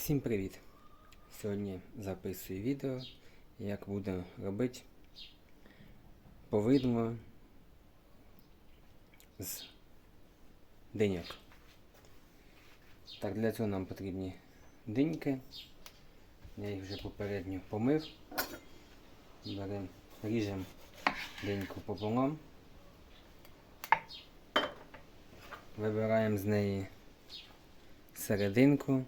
Всім привіт! Сьогодні записую відео, як буду робити повидло з диняк. Так, для цього нам потрібні диньки. Я їх вже попередньо помив. Беремо, ріжемо диньку пополам. Вибираємо з неї серединку.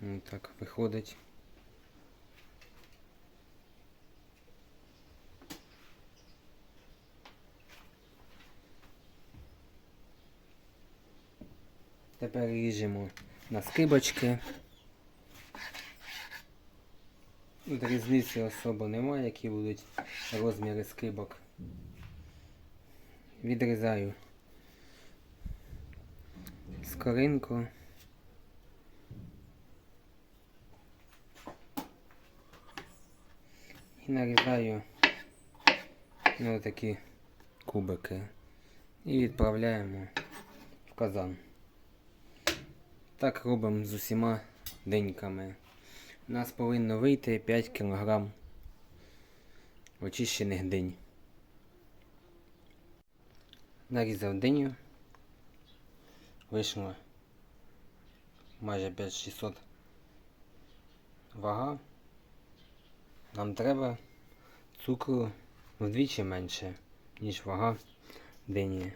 Так виходить. Тепер ріжемо на скибочки. Тут різниці особо немає, які будуть розміри скибок. Відрізаю скоринку. Нарізаю на такі кубики. І відправляємо в казан. Так робимо з усіма деньками. У нас повинно вийти 5 кг очищених динь. Нарізав диню. Вийшло майже 5600 вага. Нам треба цукру вдвічі менше, ніж вага дині.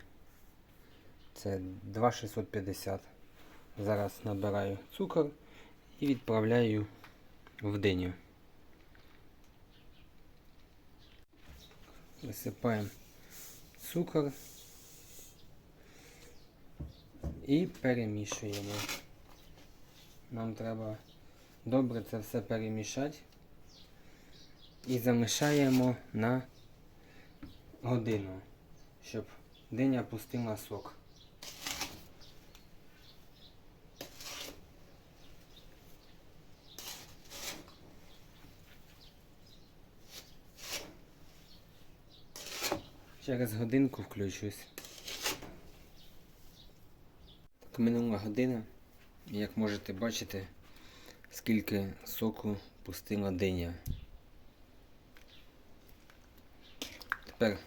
Це 2,650. Зараз набираю цукор і відправляю в диню. Висипаємо цукор і перемішуємо. Нам треба добре це все перемішати і замішаємо на годину, щоб диня пустила сок. Через годинку включусь. Так минула година. Як можете бачити, скільки соку пустила диня. Тепер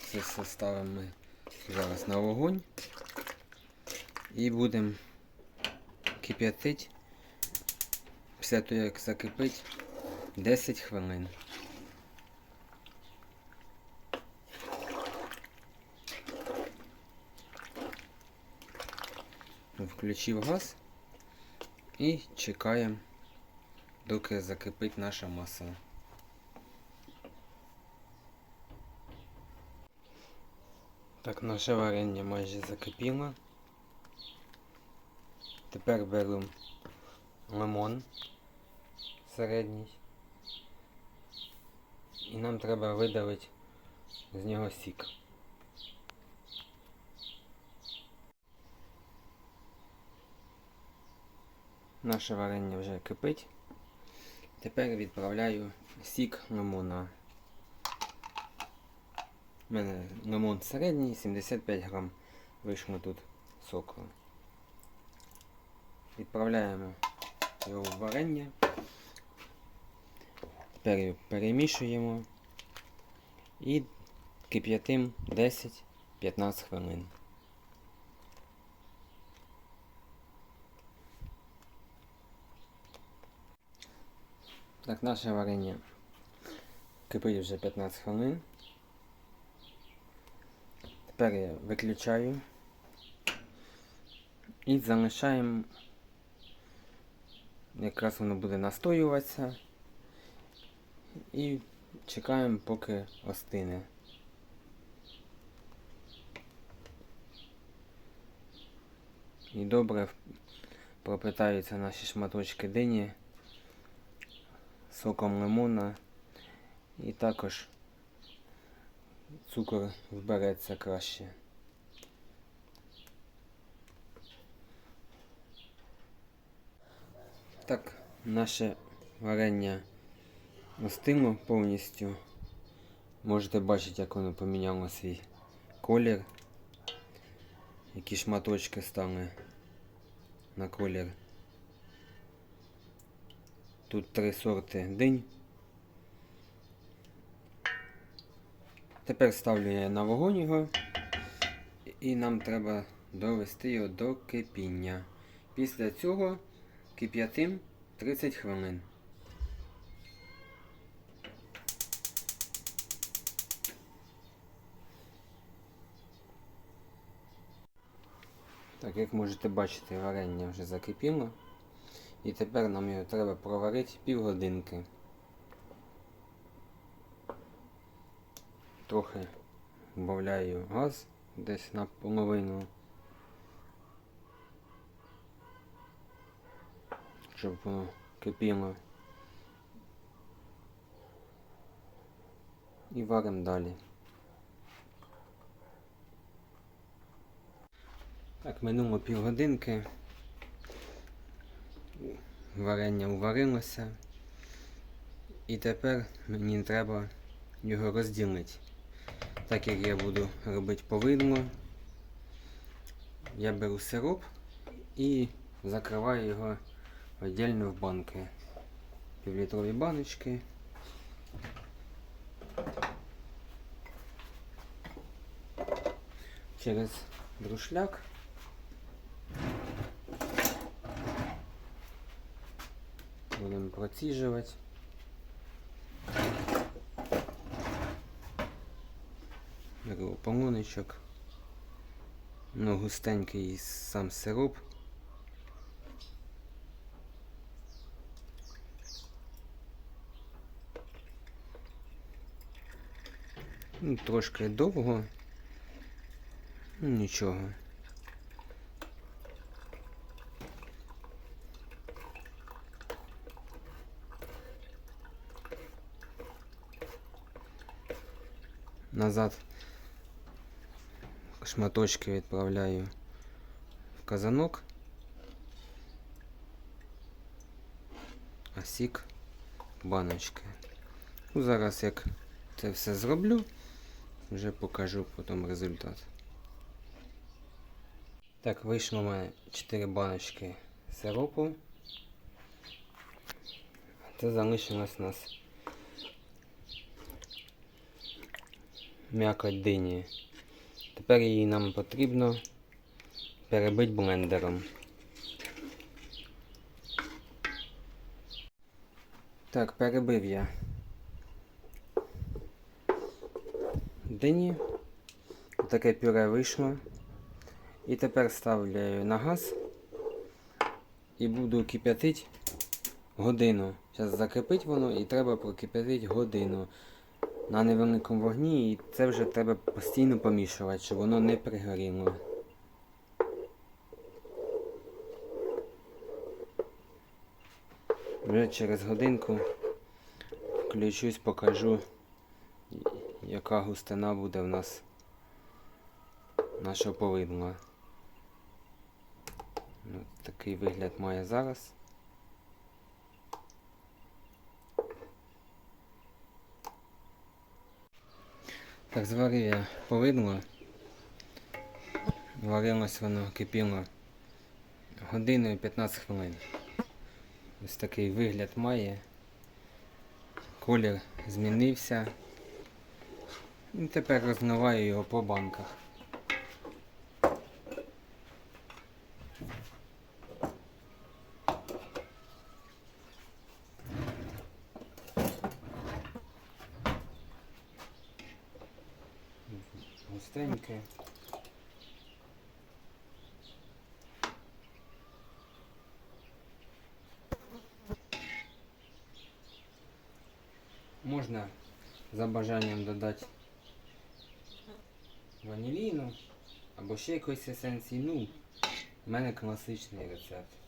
це все ставимо ми зараз на вогонь і будемо кип'ятити. Після того як закипить 10 хвилин. Включив газ і чекаємо, доки закипить наша маса. Так, наше варення майже закипіло. Тепер беру лимон середній. І нам треба видавити з нього сік. Наше варення вже кипить. Тепер відправляю сік лимона. У мене лимон середній, 75 грам вийшло тут соку. Відправляємо його в варення. Тепер перемішуємо і кип'ятим 10-15 хвилин. Так, наше варення кипить вже 15 хвилин. Тепер я виключаю і залишаємо, якраз воно буде настоюватися і чекаємо, поки остине. І добре пропитаються наші шматочки дині соком лимона і також цукор вбереться краще. Так, наше варення остило повністю. Можете бачити, як воно поміняло свій колір. Які шматочки стали на колір. Тут три сорти динь. Тепер ставлю я на вогонь його. І нам треба довести його до кипіння. Після цього кип'ятим 30 хвилин. Так, як можете бачити, варення вже закипіло. І тепер нам його треба проварити півгодинки. Трохи вбавляю газ десь на половину. Щоб воно кипіло. І варимо далі. Так, минуло півгодинки. Варення уварилося. І тепер мені треба його розділити. Так як я буду робити повидло, я беру сироп і закриваю його віддільно в банки. Півлітрові баночки. Через друшляк. Будемо проціжувати. Беру полоночок. Ну, густенький сам сироп. Ну, трошки довго. Ну, нічого. Назад шматочки відправляю в казанок. А сік в баночки. Ну, зараз як це все зроблю, вже покажу потім результат. Так, вийшло у мене 4 баночки сиропу. Це залишилось у нас м'якоть дині. Тепер її нам потрібно перебити блендером. Так, перебив я дині. Таке пюре вийшло. І тепер ставлю на газ і буду кип'ятити годину. Зараз закипить воно і треба прокип'ятити годину на невеликому вогні, і це вже треба постійно помішувати, щоб воно не пригоріло. Вже через годинку включусь, покажу, яка густина буде в нас нашого повидла. Ну, такий вигляд має зараз. Так, зварив я повидло. Варилось воно, кипіло годиною 15 хвилин. Ось такий вигляд має. Колір змінився. І тепер розмиваю його по банках. Густеньке. Можна за бажанням додати ваніліну або ще якоїсь есенції. Ну, в мене класичний рецепт.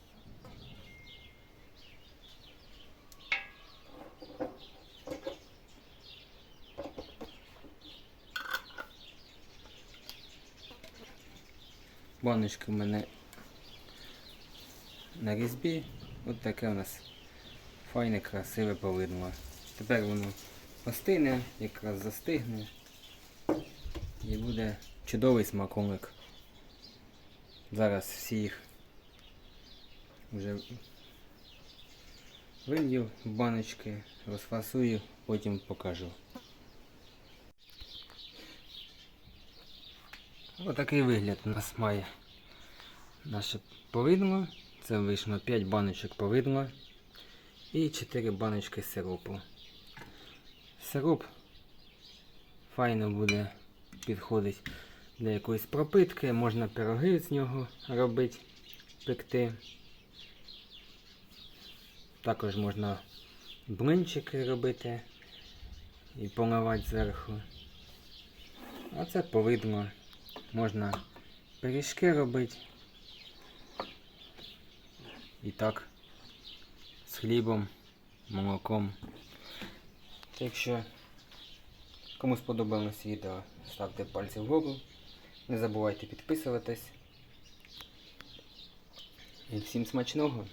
Баночка в мене на різьбі. От таке у нас файне, красиве повидло. Тепер воно остине, якраз застигне. І буде чудовий смаколик. Зараз всі їх вже вилью в баночки, розфасую, потім покажу. Отакий вигляд у нас має наше повидло. Це вийшло 5 баночок повидла і 4 баночки сиропу. Сироп файно буде підходить для якоїсь пропитки, можна пироги з нього робити, пекти. Також можна блинчики робити і поливати зверху. А це повидло. Можна пиріжки робити. І так, з хлібом, молоком. Так що, кому сподобалось відео, ставте пальці вгору. Не забувайте підписуватись. І всім смачного!